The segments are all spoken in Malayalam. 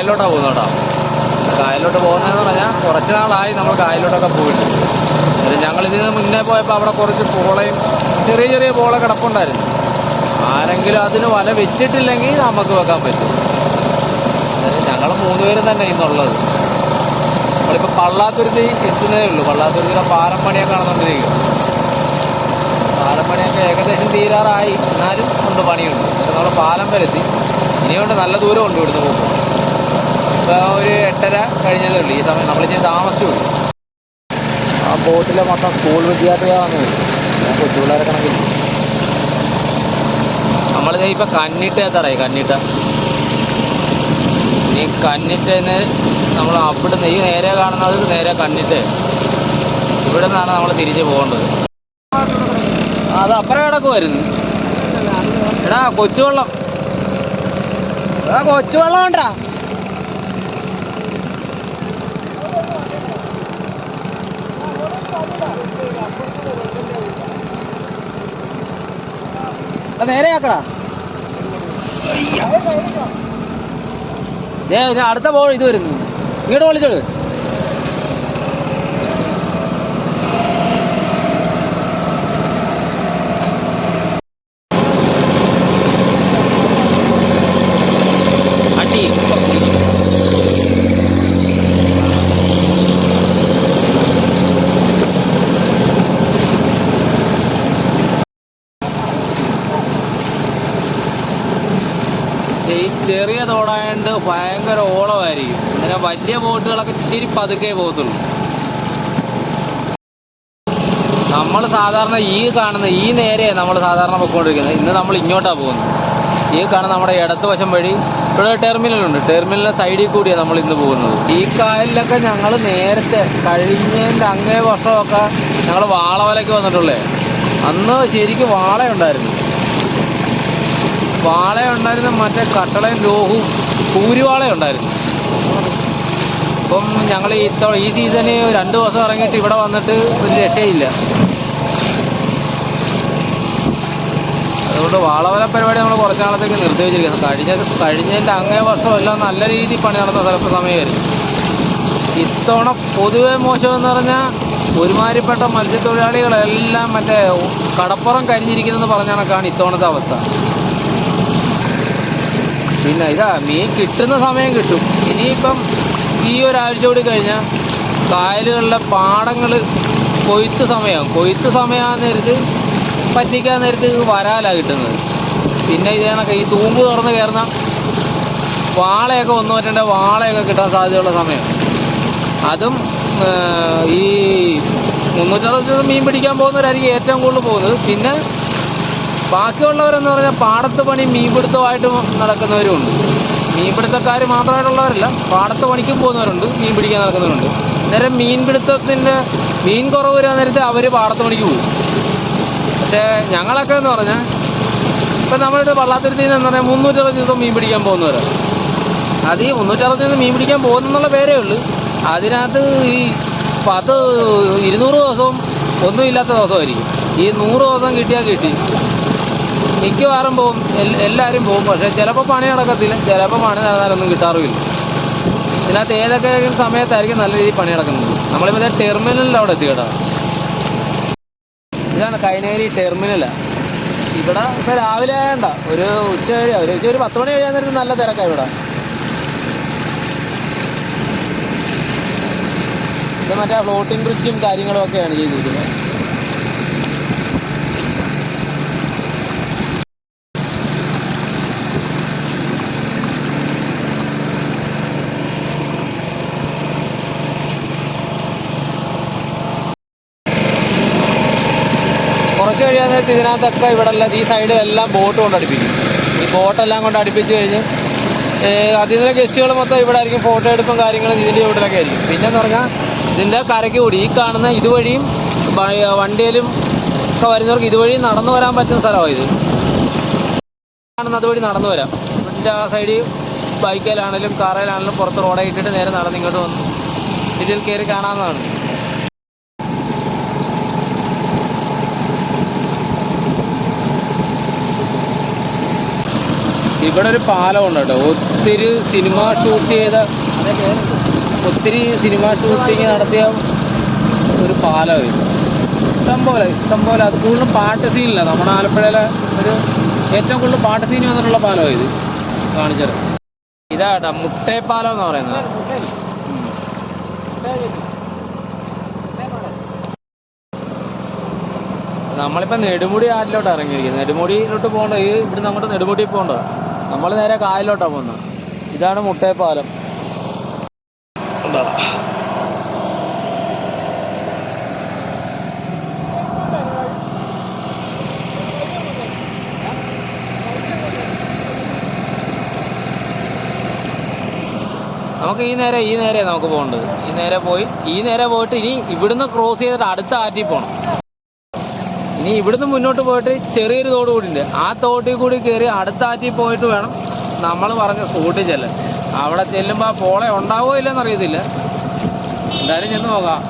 കായലിലോട്ടാണ് പോകുന്നത് കായലിലോട്ട് പോകുന്നതെന്ന് പറഞ്ഞാൽ കുറച്ച് നാളായി നമ്മൾ കായലിലോട്ടൊക്കെ പോയിട്ട്. ഞങ്ങൾ ഇതിന് മുന്നേ പോയപ്പോൾ അവിടെ കുറച്ച് പോളയും ചെറിയ ചെറിയ പോള കിടപ്പുണ്ടായിരുന്നു. ആരെങ്കിലും അതിന് വല വെച്ചിട്ടില്ലെങ്കിൽ നമുക്ക് വെക്കാൻ പറ്റും. ഞങ്ങൾ മൂന്ന് പേരും തന്നെ ഇന്നുള്ളത്. നമ്മളിപ്പോൾ പള്ളാത്തുരുത്തി എത്തുന്നതേ ഉള്ളൂ. പള്ളാത്തുരുത്തിയുടെ പാലം പണിയൊക്കെ നടന്നുകൊണ്ടിരിക്കും പാലം ഏകദേശം തീരാറായി. എന്നാലും ഉണ്ട് പണിയുണ്ട്. നമ്മൾ പാലം വരെ എത്തി ഇനിയുണ്ട് നല്ല ദൂരം ഉണ്ട് ഇവിടുന്ന് പോകുമ്പോൾ. ഇപ്പോൾ ഒരു എട്ടര കഴിഞ്ഞതേ ഉള്ളൂ ഈ സമയം നമ്മളിനി താമസിച്ചു ഉള്ളൂ ആ ബോട്ടിലെ മൊത്തം സ്കൂൾ വിദ്യാർത്ഥികളാണ് ഞാൻ കൊച്ചു പിള്ളേരെ കണക്കിൽ നമ്മളിത് ഇപ്പം കന്നിട്ട എത്താറായി കന്നിട്ട. ഈ കന്നിട്ടന്ന് നമ്മൾ അവിടുന്ന് ഈ നേരെ കാണുന്നത് നേരെ കന്നിട്ട്. ഇവിടെ നിന്നാണ് നമ്മൾ തിരിച്ച് പോകേണ്ടത്. അത് അപ്പുറം വരുന്നു എടാ കൊച്ചുവെള്ളം. എടാ കൊച്ചുവെള്ളം ഉണ്ടാ നേരെ ആക്കടാ. ദേ ഇതിന് അടുത്ത ബോൾ ഇത് വരുന്നു. ഇങ്ങോട്ട് വിളിച്ചോളൂ അടി ഈ ചെറിയ തോടായതുകൊണ്ട് ഭയങ്കര ഓളമായിരിക്കും. അങ്ങനെ വലിയ ബോട്ടുകളൊക്കെ ഇച്ചിരി പതുക്കെ പോകത്തുള്ളൂ. നമ്മൾ സാധാരണ ഈ കാണുന്ന ഈ നേരെയാണ് നമ്മൾ സാധാരണ പൊയ്ക്കൊണ്ടിരിക്കുന്നത് ഇന്ന് നമ്മൾ ഇങ്ങോട്ടാണ് പോകുന്നത്. ഈ കാണുന്ന നമ്മുടെ ഇടത്ത് വശം വഴി ഇവിടെ ടെർമിനലുണ്ട് ടെർമിനലിന്റെ സൈഡിൽ കൂടിയാണ് നമ്മൾ ഇന്ന് പോകുന്നത്. ഈ കായലിലൊക്കെ ഞങ്ങൾ നേരത്തെ കഴിഞ്ഞതിന്റെ അങ്ങേ വർഷമൊക്കെ ഞങ്ങൾ വാളവലയ്ക്ക് വന്നിട്ടുള്ളേ. അന്ന് ശരിക്കും വാളയുണ്ടായിരുന്നു. വാള ഉണ്ടായിരുന്ന മറ്റേ കട്ടളയും രോഹും കൂരുവാള ഉണ്ടായിരുന്നു അപ്പം ഞങ്ങൾ ഈ സീസണ് രണ്ട് ദിവസം ഇറങ്ങിയിട്ട് ഇവിടെ വന്നിട്ട് ഒരു രക്ഷയില്ല. അതുകൊണ്ട് വാളവല പരിപാടി നമ്മൾ കുറച്ച് നാളത്തേക്ക് നിർത്തി വെച്ചിരിക്കുന്നത് കഴിഞ്ഞ കഴിഞ്ഞതിന്റെ അങ്ങേ വർഷം എല്ലാം നല്ല രീതിയിൽ പണി നടന്ന സ്ഥലത്ത് സമയമായിരുന്നു. ഇത്തവണ പൊതുവേ മോശം എന്ന് പറഞ്ഞാൽ ഒരുമാതിരിപ്പെട്ട മത്സ്യത്തൊഴിലാളികളെല്ലാം മറ്റേ കടപ്പുറം കരിഞ്ഞിരിക്കുന്നതെന്ന് പറഞ്ഞ കണക്കാണ് ഇത്തവണത്തെ അവസ്ഥ. പിന്നെ ഇതാ മീൻ കിട്ടുന്ന സമയം കിട്ടും. ഇനിയിപ്പം ഈ ഒരാഴ്ച കൂടി കഴിഞ്ഞാൽ കായലുകളിലെ പാടങ്ങൾ കൊയ്ത്ത് സമയം കൊയ്ത്ത് സമയമാകുന്ന നേരത്ത് പറ്റിക്കാൻ നേരത്ത് വരാലാണ് കിട്ടുന്നത്. പിന്നെ ഇത് കണക്ക് ഈ തൂമ്പ് തുറന്ന് കയറുന്ന വാളയൊക്കെ ഒന്നു പറ്റേണ്ട വാളയൊക്കെ കിട്ടാൻ സാധ്യതയുള്ള സമയം. അതും ഈ മുന്നൂറ്ററുപത് ദിവസം മീൻ പിടിക്കാൻ പോകുന്നവരായിരിക്കും ഏറ്റവും കൂടുതൽ പോകുന്നത്. പിന്നെ ബാക്കിയുള്ളവരെന്ന് പറഞ്ഞാൽ പാടത്ത് പണി മീൻപിടുത്തമായിട്ട് നടക്കുന്നവരുമുണ്ട്. മീൻപിടുത്തക്കാർ മാത്രമായിട്ടുള്ളവരല്ല പാടത്ത് പണിക്കും പോകുന്നവരുണ്ട് മീൻ പിടിക്കാൻ നടക്കുന്നവരുണ്ട്. അന്നേരം മീൻപിടുത്തത്തിന്റെ മീൻ കുറവ് വരാൻ നേരത്തെ അവർ പാടത്ത് പണിക്ക് പോകും. പക്ഷേ ഞങ്ങളൊക്കെ എന്ന് പറഞ്ഞാൽ ഇപ്പം നമ്മളുടെ വള്ളാത്തുരുത്തിൽ നിന്ന് പറഞ്ഞാൽ മുന്നൂറ്ററുപത് ദിവസം മീൻ പിടിക്കാൻ പോകുന്നവരാണ് അത് ഈ മുന്നൂറ്ററുപത് ദിവസം മീൻ പിടിക്കാൻ പോകുന്നെന്നുള്ള പേരേ ഉള്ളൂ. അതിനകത്ത് ഈ പത്ത് ഇരുന്നൂറ് ദിവസവും ഒന്നുമില്ലാത്ത ദിവസമായിരിക്കും. ഈ നൂറ് ദിവസം കിട്ടിയാൽ കിട്ടി. മിക്കവാറും പോകും. എല്ലാവരും പോകും. പക്ഷേ ചിലപ്പോൾ പണി നടക്കത്തില്ല. ചിലപ്പോൾ പണി നടന്നാലൊന്നും കിട്ടാറുമില്ല. ഇതിനകത്ത് ഏതൊക്കെ സമയത്തായിരിക്കും നല്ല രീതിയിൽ പണി നടക്കുന്നത്? നമ്മളിപ്പോൾ ടെർമിനലിൽ അവിടെ എത്തി കേട്ടോ. ഇതാണ് കൈനേരി ടെർമിനലാണ് ഇവിടെ ഇപ്പോൾ രാവിലെ ആയണ്ട. ഒരു ഉച്ച കഴിയാ ഒരു ഉച്ച ഒരു പത്ത് മണി കഴിയാൻ നേരത്തെ നല്ല തിരക്കാണ് ഇവിടെ. ഇത് മറ്റേ ഫ്ലോട്ടിംഗ് ബ്രിഡ്ജും കാര്യങ്ങളും ഒക്കെയാണ് ചെയ്തിരിക്കുന്നത്. നേരത്ത് ഇതിനകത്തൊക്കെ ഇവിടെ എല്ലാം ഈ സൈഡിലെല്ലാം ബോട്ട് കൊണ്ട് അടുപ്പിക്കും. ഈ ബോട്ടെല്ലാം കൊണ്ട് അടുപ്പിച്ച് കഴിഞ്ഞ് അതിലെ ഗസ്റ്റുകൾ മൊത്തം ഇവിടെ ആയിരിക്കും ഫോട്ടോ എടുപ്പും കാര്യങ്ങളും ഇതിന്റെ ചുവട്ടിലൊക്കെ ആയിരിക്കും. പിന്നെന്ന് പറഞ്ഞാൽ ഇതിന്റെ കരയ്ക്ക് കൂടി ഈ കാണുന്ന ഇതുവഴിയും വണ്ടിയിലും ഒക്കെ വരുന്നവർക്ക് ഇതുവഴി നടന്നു വരാൻ പറ്റുന്ന സ്ഥലമാണ് ഇത്. കാണുന്ന അതുവഴി നടന്നു വരാം. ഇതിന്റെ ആ സൈഡിൽ ബൈക്കിലാണെങ്കിലും കാറിലാണെങ്കിലും പുറത്ത് റോഡായിട്ടിട്ട് നേരെ നടന്ന് ഇങ്ങോട്ട് വന്നു. ഇതിൽ കയറി കാണാവുന്നതാണ്. ഇവിടെ ഒരു പാലം ഉണ്ട് കേട്ടോ. ഒത്തിരി സിനിമ ഷൂട്ട് ചെയ്ത ഒത്തിരി സിനിമ ഷൂട്ടിങ് നടത്തിയ ഒരു പാലം ഇത്. ഇഷ്ടം പോലെ ഇഷ്ടം പോലെ. അത് കൂടുതലും പാട്ട് സീനില്ല. നമ്മുടെ ആലപ്പുഴയിലെ ഒരു ഏറ്റവും കൂടുതൽ പാട്ട് സീൻ വന്നിട്ടുള്ള പാലമാണ് ഇത്. കാണിച്ചത്. ഇതാട്ടോ മുട്ടേപ്പാലം എന്ന് പറയുന്നത്. നമ്മളിപ്പോൾ നെടുമുടി ആറ്റിലോട്ട് ഇറങ്ങിയിരിക്കുന്നത് നെടുമുടിയിലോട്ട് പോകണ്ട ഈ ഇവിടുന്ന് അങ്ങോട്ട് നെടുമുടി പോകേണ്ടത്. നമ്മൾ നേരെ കായലോട്ടാ പോകുന്നത് ഇതാണ് മുട്ടേപ്പാലം? നമുക്ക് ഈ നേരെ ഈ നേരെ നമുക്ക് പോകേണ്ടത്. ഈ നേരെ പോയി ഈ നേരെ പോയിട്ട് ഇനി ഇവിടുന്ന് ക്രോസ് ചെയ്തിട്ട് അടുത്ത ആറ്റിൽ പോകണം ഇനി ഇവിടുന്ന് മുന്നോട്ട് പോയിട്ട് ചെറിയൊരു തോട് കൂടി ഉണ്ട്. ആ തോട്ടിൽ കൂടി കയറി അടുത്ത ആറ്റിൽ പോയിട്ട് വേണം നമ്മൾ പറഞ്ഞ സ്കൂട്ടിൽ ചെല്ലാൻ. അവിടെ ചെല്ലുമ്പോൾ ആ പോളെ ഉണ്ടാവോ ഇല്ലെന്നറിയത്തില്ല എന്തായാലും ചെന്ന് നോക്കാം.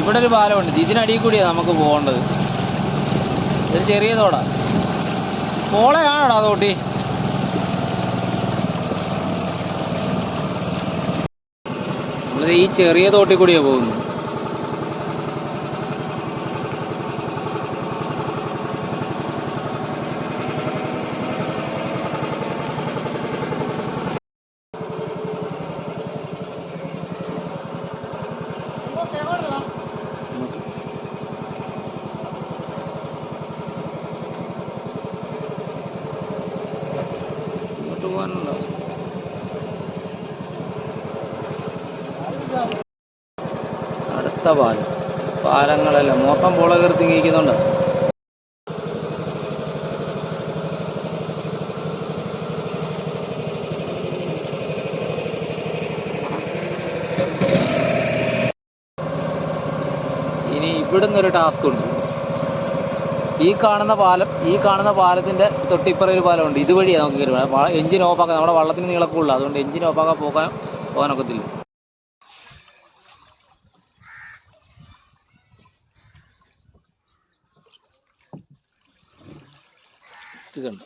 ഇവിടെ ഒരു പാലമുണ്ട്. ഇതിനടിയിൽ കൂടിയാണ് നമുക്ക് പോകേണ്ടത്. ഇത് ചെറിയ തോടാ. പോളയാണോടാ തോട്ടി? നമ്മളിത് ഈ ചെറിയ തോട്ടിൽ കൂടിയാണ് പോകുന്നത് ഇങ്ങോട്ട് പോകാനുണ്ടോ അടുത്ത പാലം പാലങ്ങളെല്ലാം തിങ്ങിക്കുന്നുണ്ട് ഇനി ഇവിടുന്ന് ഒരു ടാസ്ക് ഉണ്ട്. ഈ കാണുന്ന പാലം ഈ കാണുന്ന പാലത്തിന്റെ തൊട്ടിപ്പുറം ഒരു പാലമുണ്ട്. ഇതുവഴിയാണ് നമുക്ക് കയറി എഞ്ചിൻ ഓഫാക്കാൻ നമ്മുടെ വള്ളത്തിന് നീളക്കുള്ളൂ അതുകൊണ്ട് എഞ്ചിൻ ഓഫാക്കാൻ പോകാൻ പോകാനൊക്കത്തില്ല. ഇത് കണ്ട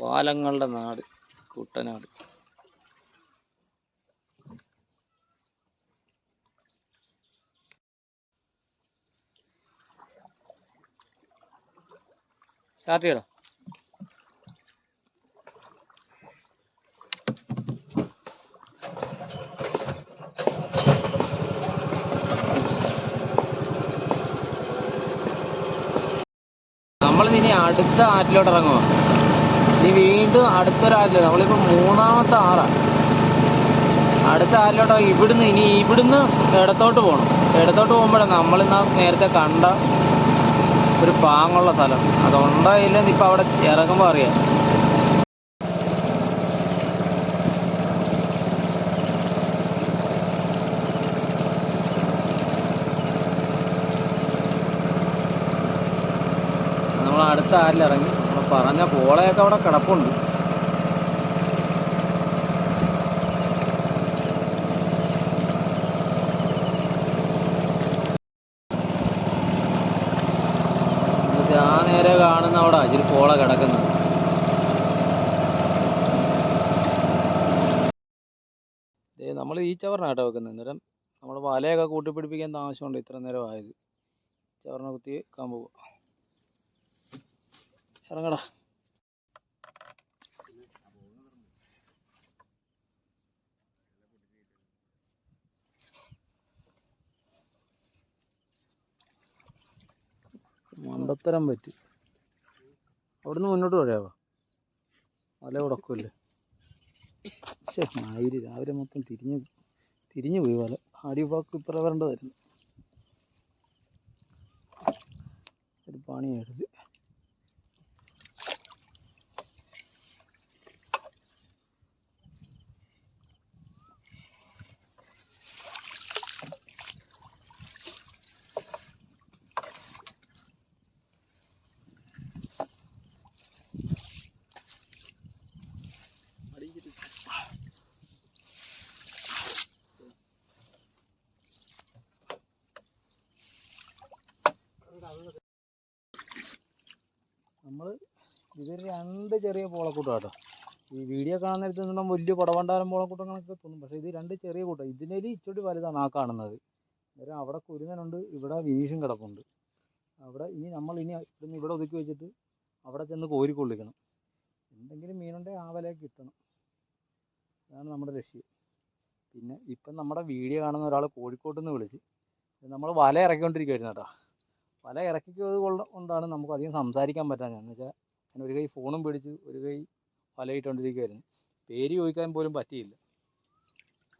പാലങ്ങളുടെ നാട് കുട്ടനാട്. സ്റ്റാർട്ട് ചെയ്യടാ നമ്മൾ ഇനി അടുത്ത ആറ്റിലോട്ട് ഇറങ്ങുക ഇനി വീണ്ടും അടുത്തൊരു ആറ്റിലോട്ട്. നമ്മളിപ്പോൾ മൂന്നാമത്തെ ആറാണ് അടുത്ത ആറ്റിലോട്ട് ഇവിടുന്ന് ഇനി ഇവിടുന്ന് ഇടത്തോട്ട് പോകണം ഇടത്തോട്ട് പോകുമ്പോഴാണ് നമ്മളിന്നാ നേരത്തെ കണ്ട ഒരു പാങ്ങുള്ള സ്ഥലം. അതുണ്ടോ ഇല്ലെന്ന് ഇപ്പം അവിടെ ഇറങ്ങുമ്പോൾ അറിയാം. അടുത്ത നമ്മൾ പറഞ്ഞ പോളയൊക്കെ അവിടെ കിടപ്പുണ്ട്. ആ നേരെ കാണുന്ന അവിടെ ഇതിൽ പോള കിടക്കുന്നത് നമ്മൾ ഈ ചവറിനാട്ടോ വെക്കുന്നത്. അന്നേരം നമ്മൾ വലയൊക്കെ കൂട്ടിപ്പിടിപ്പിക്കാൻ താമസമുണ്ട് ഇത്ര നേരം ആയത് ചവറിനെ കുത്തി വെക്കാൻ പോവുക ഇറങ്ങടാ. മണ്ടത്തരം പറ്റി. അവിടുന്ന് മുന്നോട്ട് പറയാവോ വല ഉടക്കുമല്ലേ ശേ മയിൽ രാവിലെ മൊത്തം തിരിഞ്ഞു തിരിഞ്ഞു പോയി വല. ആടിവാക്ക് ഇപ്പറ വരേണ്ടതായിരുന്നു. ഒരു പണിയായിരുന്നു നമ്മൾ ഇത് രണ്ട് ചെറിയ പോളക്കൂട്ടം കേട്ടോ ഈ വീഡിയോ കാണുന്നിടത്ത് നിന്നും വലിയ പടവണ്ടാരം പോളക്കൂട്ടം കണക്ക് തോന്നും. പക്ഷേ ഇത് രണ്ട് ചെറിയ കൂട്ടം. ഇതിനേലും ഇച്ചിരി വലുതാണ് ആ കാണുന്നത്. അന്നേരം അവിടെ കുരുങ്ങനുണ്ട് ഇവിടെ വിനീഷും കിടപ്പുണ്ട്. അവിടെ ഇനി നമ്മൾ ഇനി ഇവിടുന്ന് ഇവിടെ ഒതുക്കി വെച്ചിട്ട് അവിടെ ചെന്ന് കോരി കൊള്ളിക്കണം എന്തെങ്കിലും മീനുണ്ടെങ്കിൽ ആ വിലയൊക്കെ കിട്ടണം. അതാണ് നമ്മുടെ ലക്ഷ്യം. പിന്നെ ഇപ്പം നമ്മുടെ വീഡിയോ കാണുന്ന ഒരാൾ കോഴിക്കോട്ട് നിന്ന് വിളിച്ച് നമ്മൾ വല ഇറക്കിക്കൊണ്ടിരിക്കുവായിരുന്നു കേട്ടോ. വല ഇറക്കിക്കത് കൊണ്ടാണ് നമുക്ക് അധികം സംസാരിക്കാൻ പറ്റാഞ്ഞത്. എന്ന് വെച്ചാൽ ഞാൻ ഒരു കൈ ഫോണും പിടിച്ച് ഒരു കൈ വല ഇട്ടുകൊണ്ടിരിക്കുവായിരുന്നു പേര് ചോദിക്കാൻ പോലും പറ്റിയില്ല.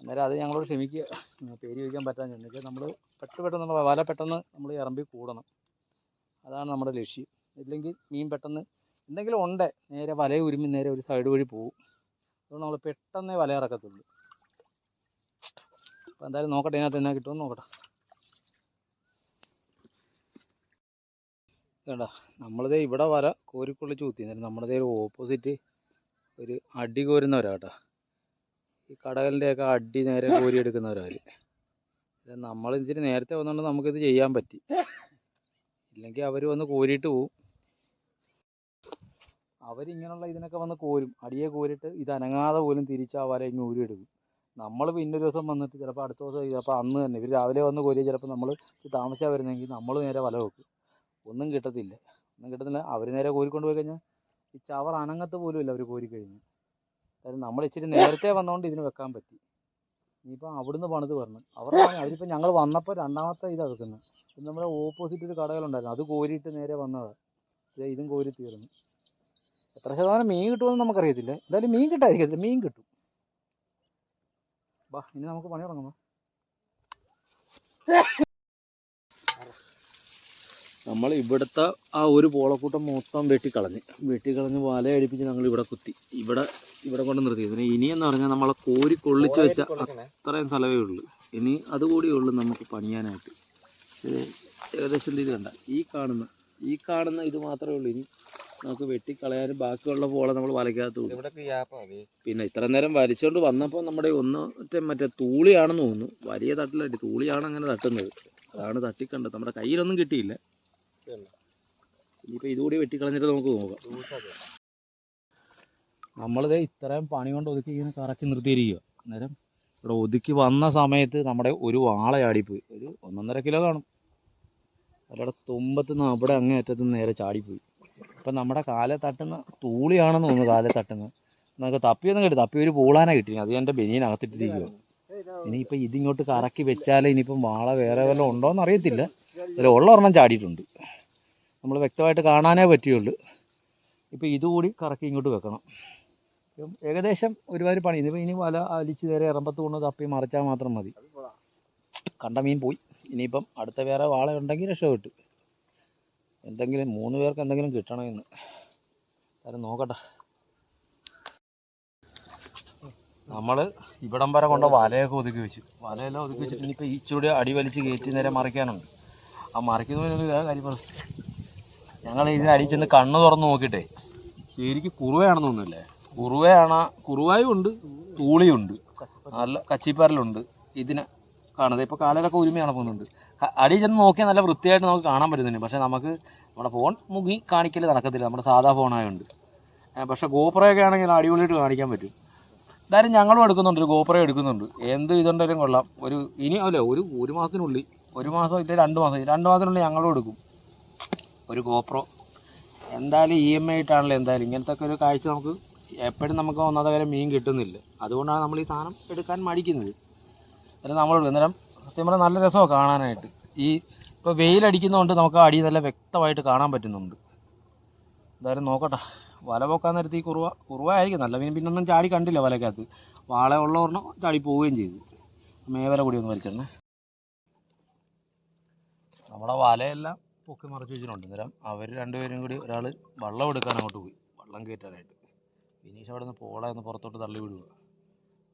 അന്നേരം അത് ഞങ്ങളോട് ക്ഷമിക്കുക പേര് ചോദിക്കാൻ പറ്റാഞ്ഞത്. എന്ന് വെച്ചാൽ നമ്മൾ പെട്ട് പെട്ടെന്ന് വല പെട്ടെന്ന് നമ്മൾ ഇറമ്പി കൂടണം. അതാണ് നമ്മുടെ ലക്ഷ്യം. ഇല്ലെങ്കിൽ മീൻ പെട്ടെന്ന് എന്തെങ്കിലും ഉണ്ട് നേരെ വല ഉരുമി നേരെ ഒരു സൈഡ് വഴി പോകും അതുകൊണ്ട് നമ്മൾ പെട്ടെന്നേ വല ഇറക്കത്തുള്ളൂ. അപ്പോൾ എന്തായാലും നോക്കട്ടെ ഇതിനകത്ത് എന്നാ കിട്ടുമെന്ന് നോക്കട്ടെ. വേണ്ട നമ്മളിതേ ഇവിടെ വല കോരിക്കൊള്ളിച്ച് കുത്തി എന്നിട്ട് നമ്മുടെ ഓപ്പോസിറ്റ് ഒരു അടി കോരുന്നവരാ കേട്ടോ. ഈ കടകളിന്റെയൊക്കെ അടി നേരെ കോരിയെടുക്കുന്നവരവർ നമ്മൾ ഇച്ചിരി നേരത്തെ വന്നുകൊണ്ട് നമുക്കിത് ചെയ്യാൻ പറ്റി. ഇല്ലെങ്കിൽ അവർ വന്ന് കോരിയിട്ട് പോവും. അവരിങ്ങനെയുള്ള ഇതിനൊക്കെ വന്ന് കോരും. അടിയെ കോരിട്ട് ഇത് അനങ്ങാതെ പോലും തിരിച്ച് ആ വല ഇങ്ങ് ഊരിയെടുക്കും നമ്മൾ പിന്നെ ഒരു ദിവസം വന്നിട്ട് ചിലപ്പോൾ അടുത്ത ദിവസം ചിലപ്പോൾ അന്ന് തന്നെ ഇവർ രാവിലെ വന്ന് കോരിയാൽ ചിലപ്പോൾ നമ്മൾ താമസിച്ചാൽ വരുന്നെങ്കിൽ നമ്മൾ നേരെ വല വെക്കും. ഒന്നും കിട്ടത്തില്ല. ഒന്നും കിട്ടത്തില്ല. അവർ നേരെ കോരിക്കൊണ്ട് പോയി കഴിഞ്ഞാൽ ഈ ചവർ അനങ്ങത്ത് പോലും ഇല്ല അവർ കഴിഞ്ഞു. അതായത് നമ്മൾ ഇച്ചിരി നേരത്തെ വന്നതുകൊണ്ട് ഇതിന് വെക്കാൻ പറ്റി. ഇനിയിപ്പോൾ അവിടുന്ന് പണിത് പറഞ്ഞു അവർ അവരിപ്പോൾ ഞങ്ങൾ വന്നപ്പോൾ രണ്ടാമത്തെ ഇത് വെക്കുന്നത് ഇത് നമ്മുടെ ഓപ്പോസിറ്റ് ഒരു കടകളുണ്ടായിരുന്നു. അത് കോരിയിട്ട് നേരെ വന്നതാണ് ഇതും കോരി തീർന്നു. എത്ര ശതമാനം മീൻ കിട്ടുമെന്ന് നമുക്കറിയത്തില്ല. എന്തായാലും മീൻ കിട്ടാതിരിക്കത്തില്ല. മീൻ കിട്ടും. ബാ ഇനി നമുക്ക് പണി തുടങ്ങാം. നമ്മൾ ഇവിടുത്തെ ആ ഒരു പോളക്കൂട്ടം മൊത്തം വെട്ടിക്കളഞ്ഞ്. വെട്ടിക്കളഞ്ഞ് വല അടിപ്പിച്ച് ഞങ്ങൾ ഇവിടെ കുത്തി. ഇവിടെ ഇവിടെ കൊണ്ട് നിർത്തി. ഇതിന് ഇനിയെന്ന് പറഞ്ഞാൽ നമ്മൾ കോരി കൊള്ളിച്ച് വെച്ച അത്രയും സ്ഥലമേ ഉള്ളൂ. ഇനി അതുകൂടി ഉള്ളൂ നമുക്ക് പണിയാനായിട്ട്. ഇത് ഏകദേശം ഇത് കണ്ട. ഈ കാണുന്ന ഈ കാണുന്ന ഇത് മാത്രമേ ഉള്ളൂ. ഇനി നമുക്ക് വെട്ടിക്കളയാനും ബാക്കിയുള്ള പോളെ നമ്മൾ വലയ്ക്കാത്തുള്ളൂ പിന്നെ ഇത്ര നേരം വലിച്ചുകൊണ്ട് വന്നപ്പോൾ നമ്മുടെ ഒന്ന് മറ്റേ മറ്റേ തൂളിയാണെന്ന് തോന്നുന്നു. വലിയ തട്ടിലടി തൂളിയാണ് അങ്ങനെ തട്ടുന്നത്. അതാണ് തട്ടിക്കണ്ടത്. നമ്മുടെ കയ്യിലൊന്നും കിട്ടിയില്ല. ഇനിയിപ്പോൾ ഇതുകൂടി വെട്ടിക്കളഞ്ഞിട്ട് നമുക്ക് നോക്കാം. നമ്മളിത് ഇത്രയും പണി കൊണ്ട് ഒതുക്കി ഇങ്ങനെ കറക്കി നിർത്തിയിരിക്കുക അന്നേരം ഇവിടെ ഒതുക്കി വന്ന സമയത്ത് നമ്മുടെ ഒരു വാള ചാടിപ്പോയി. ഒരു ഒന്നൊന്നര കിലോ കാണും. അവരുടെ തുമ്പത്ത് നിന്ന് അവിടെ അങ്ങേ അറ്റത്ത് നേരെ ചാടിപ്പോയി. അപ്പം നമ്മുടെ കാലെ തട്ടുന്ന തൂളിയാണെന്ന് തോന്നുന്നു കാലെ തട്ടുന്നത്. നമുക്ക് തപ്പിയൊന്നും കിട്ടി. തപ്പി ഒരു പൂളാന കിട്ടി. അത് എന്റെ ബനിയനകത്തിട്ടിരിക്കുക ഇനിയിപ്പോൾ ഇതിങ്ങോട്ട് കറക്കി വെച്ചാൽ ഇനിയിപ്പം വാള വേറെ വല്ലതും ഉണ്ടോയെന്ന് അറിയത്തില്ല ഒരു ഉള്ള ഒരെണ്ണം ചാടിയിട്ടുണ്ട്. നമ്മൾ വ്യക്തമായിട്ട് കാണാനേ പറ്റുള്ളൂ ഇപ്പോൾ ഇതുകൂടി കറക്കി ഇങ്ങോട്ട് വെക്കണം. ഇപ്പം ഏകദേശം ഒരുപാട് പണി. ഇതിപ്പോൾ ഇനി വല അലിച്ച് നേരെ ഇറമ്പത്ത് കൊണ്ട് തപ്പി മറിച്ചാൽ മാത്രം മതി. കണ്ട മീൻ പോയി. ഇനിയിപ്പം അടുത്ത വേറെ വാള ഉണ്ടെങ്കിൽ രക്ഷപ്പെട്ടു. എന്തെങ്കിലും മൂന്ന് പേർക്ക് എന്തെങ്കിലും കിട്ടണമെന്ന്. കാര്യം നോക്കട്ടെ. നമ്മൾ ഇവിടം വരെ കൊണ്ട വലയൊക്കെ ഒതുക്കി വെച്ചു. വലയെല്ലാം ഒതുക്കി വെച്ചിട്ട് ഇനിയിപ്പോൾ ഈ അടി വലിച്ച് കയറ്റി നേരെ മറിക്കാനുണ്ട്. ആ മറിക്കുന്നതിനൊരു കാര്യം പറഞ്ഞു. ഞങ്ങൾ ഇതിന് അടിയിൽ ചെന്ന് കണ്ണ് തുറന്ന് നോക്കിയിട്ടേ ശരിക്ക് കുറുവയാണെന്ന് തോന്നുന്നില്ലേ? കുറുവയാണ് കുറുവായും ഉണ്ട് തൂളിയുണ്ട് നല്ല കച്ചിപ്പാരലുണ്ട് ഇതിനെ കാണുന്നത്. ഇപ്പോൾ കാലയിലൊക്കെ ഒരുമയാണ് പോകുന്നുണ്ട്. അടിയിൽ അടി ചെന്ന് നോക്കിയാൽ നല്ല വൃത്തിയായിട്ട് നമുക്ക് കാണാൻ പറ്റുന്നുണ്ട്. പക്ഷേ നമുക്ക് നമ്മുടെ ഫോൺ മുങ്ങി കാണിക്കൽ നടക്കത്തില്ല. നമ്മുടെ സാധാ ഫോണായതുകൊണ്ട് പക്ഷേ ഗോപ്രയൊക്കെ ആണെങ്കിൽ അടിപൊളിയായിട്ട് കാണിക്കാൻ പറ്റും. എന്തായാലും ഞങ്ങളും എടുക്കുന്നുണ്ട് ഒരു എടുക്കുന്നുണ്ട്. എന്ത് ഇതുണ്ടെങ്കിലും കൊള്ളാം. ഒരു ഇനി അല്ലേ ഒരു ഒരു മാസത്തിനുള്ളിൽ ഒരു മാസം ഇല്ല രണ്ട് മാസം. രണ്ട് മാസത്തിനുള്ളിൽ ഞങ്ങളും എടുക്കും. ഒരു ഗോപ്രോ എന്തായാലും ഇ എം ഐ ആയിട്ടാണല്ലോ എന്തായാലും. ഇങ്ങനത്തെ ഒക്കെ ഒരു കാഴ്ച നമുക്ക് എപ്പോഴും നമുക്ക് ഒന്നാമത്തെ കാര്യം മീൻ കിട്ടുന്നില്ല. അതുകൊണ്ടാണ് നമ്മൾ ഈ സാധനം എടുക്കാൻ മടിക്കുന്നത്. അന്നേരം നമ്മൾ അന്നേരം സത്യം പറഞ്ഞാൽ നല്ല രസമാണ് കാണാനായിട്ട്. ഈ ഇപ്പോൾ വെയിലടിക്കുന്നതുകൊണ്ട് നമുക്ക് അടി നല്ല വ്യക്തമായിട്ട് കാണാൻ പറ്റുന്നുണ്ട്. എന്തായാലും നോക്കട്ടെ. വല പൊക്കാൻ നേരത്ത് ഈ കുറുവ കുറുവ ആയിരിക്കും. നല്ല മീൻ പിന്നൊന്നും ചാടി കണ്ടില്ല വലക്കകത്ത്. വാള ഉള്ള ഒരെണ്ണം ചാടി പോവുകയും ചെയ്തു. മേവല കൂടി ഒന്ന് വലിച്ചെണ്ണേ. നമ്മുടെ വലയെല്ലാം പൊക്കി മറച്ച് വെച്ചിട്ടുണ്ട്. അന്നേരം അവർ രണ്ടുപേരും കൂടി ഒരാൾ വള്ളം എടുക്കാൻ അങ്ങോട്ട് പോയി. വള്ളം കയറ്റാനായിട്ട്. വിനീഷ് അവിടെ നിന്ന് പോള എന്ന് പുറത്തോട്ട് തള്ളി വിടുക.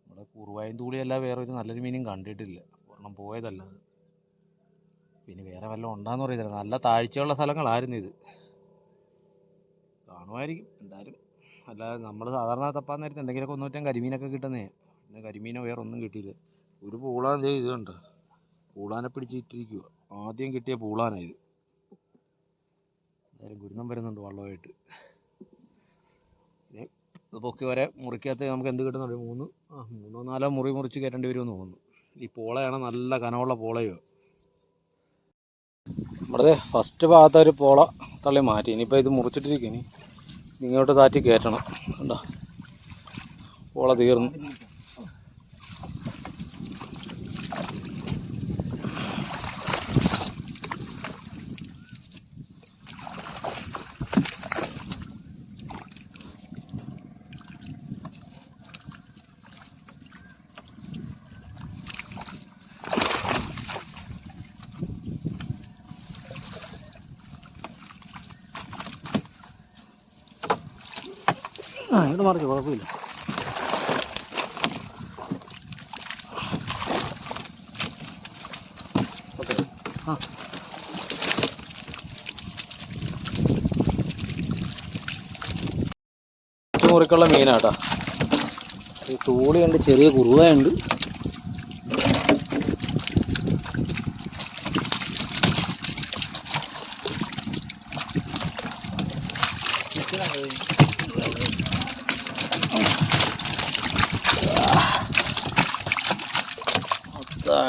നമ്മുടെ കുറുവായും തൂളിയല്ല വേറെ ഒരു നല്ലൊരു മീനും കണ്ടിട്ടില്ല. ഒരെണ്ണം പോയതല്ല പിന്നെ വേറെ വല്ലതും ഉണ്ടാന്ന് പറയുന്നില്ല നല്ല താഴ്ചയുള്ള സ്ഥലങ്ങളായിരുന്നു ഇത്. കാണുമായിരിക്കും. എന്തായാലും അല്ലാതെ നമ്മൾ സാധാരണ തപ്പാൻ നേരത്തെ എന്തെങ്കിലുമൊക്കെ ഒന്നൂറ്റം കരിമീനൊക്കെ കിട്ടുന്നേ. ഇന്ന് കരിമീനോ വേറെ ഒന്നും കിട്ടിയില്ല. ഒരു പൂളാൻ ദേ ഇത് കണ്ടോ പൂളാനെ പിടിച്ചിട്ടിരിക്കുക ആദ്യം കിട്ടിയ പൂളാനായത് എന്തായാലും ഗുരുതം വരുന്നുണ്ട് വള്ളമായിട്ട് ഇത് പൊക്കി വരെ മുറിക്കകത്ത് നമുക്ക് എന്ത് കിട്ടുന്നുണ്ട് മൂന്ന് ആ മൂന്നോ നാലോ മുറി മുറിച്ച് കയറ്റേണ്ടി വരുമെന്ന് തോന്നുന്നു. ഈ പോളയാണ് നല്ല കനമുള്ള പോളയോ? നമ്മുടെ ഫസ്റ്റ് ഭാഗത്ത് ഒരു പോള തള്ളി മാറ്റി. ഇനിയിപ്പോൾ ഇത് മുറിച്ചിട്ടിരിക്കും. ഇനി ഇങ്ങോട്ട് താറ്റി കയറ്റണം. കണ്ടോ? പോള തീർന്നു. ഇങ്ങോട്ട് മറിച്ചു കുഴപ്പമില്ല. മുറിക്കുള്ള മീനാട്ടാ. ഈ ചെറിയ ഉണ്ട് ചെറിയ കുറുവയുണ്ട്.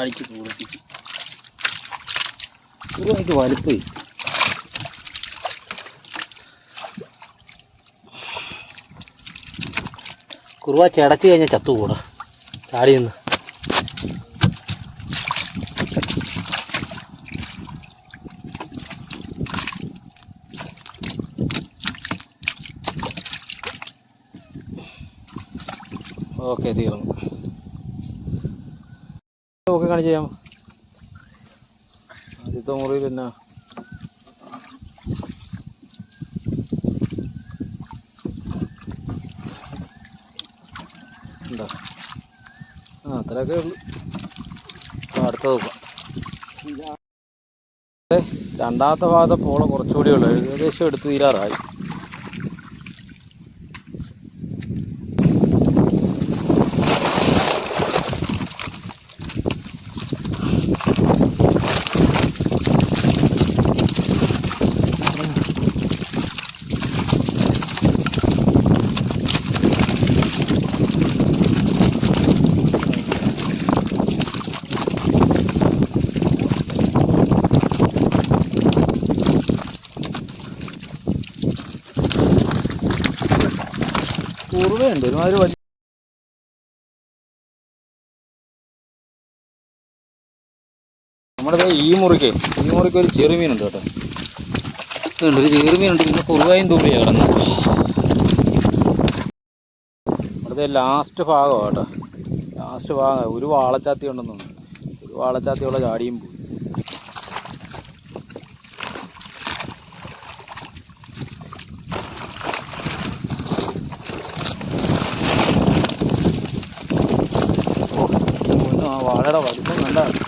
അടിച്ച് കൂടിപ്പിച്ചു കുറുവായിട്ട് വലുപ്പേ. കുറുവ ചടച്ച് കഴിഞ്ഞാൽ ചത്തുകൂടാ ചാടി നിന്ന്. ഓക്കെ തീർന്നു. ഓക്കെ കാണിച്ച് ചെയ്യാം ആദ്യത്തെ മുറി പിന്നെ. ആ അത്രയൊക്കെ ഉള്ളു. അടുത്ത നോക്കാം. രണ്ടാമത്തെ ഭാഗത്തെ പോള കുറച്ചുകൂടി ഉള്ളു. ഏകദേശം എടുത്ത് തീരാറായി. കുറുവയുണ്ട് ഒരുമാതിരി വലിയ നമ്മുടെ ഈ മുറിക്ക് ഈ മുറിക്ക് ഒരു ചെറുമീനുണ്ട് കേട്ടോ. ഉണ്ട് ഒരു ചെറുമീനുണ്ട് പിന്നെ കുറുവായും തൂമ്പിയാണ് കിടന്ന് ഇവിടുത്തെ ലാസ്റ്റ് ഭാഗമാണ് കേട്ടോ. ലാസ്റ്റ് ഭാഗം ഒരു വാളച്ചാത്തി ഉണ്ടെന്നു ഒരു വാളച്ചാത്തിയുള്ള ചാടിയും പോയി ഓ, ആ വാഴയുടെ വലിപ്പം നല്ലതാണ്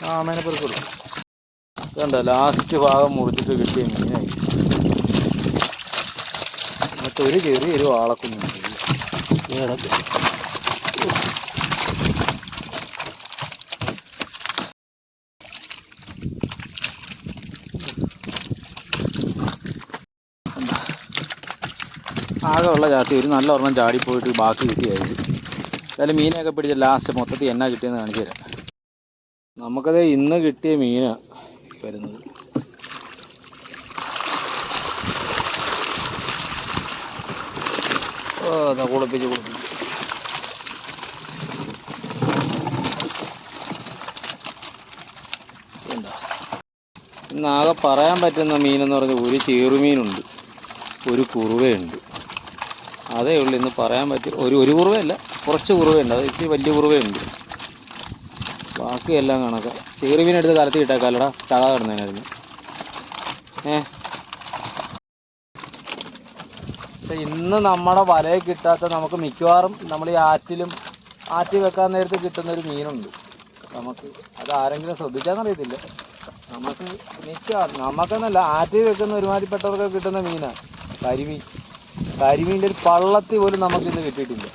ആ അമ്മേനെ പെറുക്കൊള്ളു കണ്ട ലാസ്റ്റ് ഭാഗം മുറിച്ചിട്ട് കിട്ടിയ മീനായി. ഒരു ചെറിയൊരു ഒരു കിടക്ക് ആകെ ഉള്ള ചാത്തി ഒരു നല്ല ഒരെണ്ണം ചാടിപ്പോയിട്ട് ബാക്കി കിട്ടിയായിരിക്കും എന്തായാലും മീനൊക്കെ പിടിച്ച ലാസ്റ്റ് മൊത്തത്തിൽ എന്നാ കിട്ടിയെന്ന് കാണിച്ചു തരാം. നമുക്കത് ഇന്ന് കിട്ടിയ മീനാണ് വരുന്നത് ഓ എന്നാ കുളിപ്പിച്ച് കുളിപ്പിച്ച്? ഇന്നാകെ പറയാൻ പറ്റുന്ന മീനെന്ന് പറഞ്ഞാൽ ഒരു ചേറുമീനുണ്ട് ഒരു കുറുവയുണ്ട്. അതേ ഉള്ളൂ ഇന്ന് പറയാൻ പറ്റും ഒരു ഒരു കുറുവയല്ല കുറച്ച് കുറുവയുണ്ട് അത് ഇച്ചിരി വലിയ കുറുവയുണ്ട്. ബാക്കിയെല്ലാം കണക്കാം. ചേറുമീനെടുത്ത് കലത്തി ഇട്ടേക്കാലടാ ചാകാ കിടന്നതിനായിരുന്നു ഏ പക്ഷെ ഇന്ന് നമ്മുടെ വലയിൽ കിട്ടാത്ത നമുക്ക് മിക്കവാറും നമ്മൾ ഈ ആറ്റിലും ആറ്റി വെക്കാൻ നേരത്ത് കിട്ടുന്ന ഒരു മീനുണ്ട്. നമുക്ക് അത് ആരെങ്കിലും ശ്രദ്ധിച്ചാന്നറിയത്തില്ല നമുക്ക് മിക്ക നമുക്കെന്നല്ല ആറ്റി വെക്കുന്ന ഒരുമാതിരിപ്പെട്ടവർക്ക് കിട്ടുന്ന മീനാണ് കരിമീൻ. കരിമീന്റെ ഒരു പള്ളത്തി പോലും നമുക്കിന്ന് കിട്ടിയിട്ടില്ല.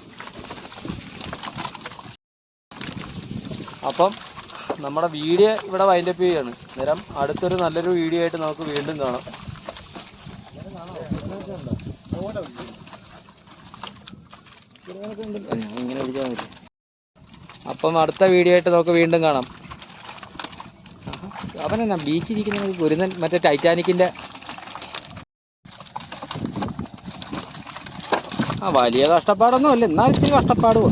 അപ്പം നമ്മുടെ വീഡിയോ ഇവിടെ വൈൻഡപ്പ് ചെയ്യാണ് നേരം അടുത്തൊരു നല്ലൊരു വീഡിയോ ആയിട്ട് നമുക്ക് വീണ്ടും കാണാം. ഇങ്ങനെ വിളിച്ചാൽ മതി അപ്പം അടുത്ത വീഡിയോ ആയിട്ട് നമുക്ക് വീണ്ടും കാണാം. അവനെന്നാ ബീച്ചിരിക്കുന്ന ഗുരുന്നൻ മറ്റേ ടൈറ്റാനിക്കിന്റെ ആ വലിയ കഷ്ടപ്പാടൊന്നും അല്ല എന്നാൽ ഇച്ചിരി കഷ്ടപ്പാടും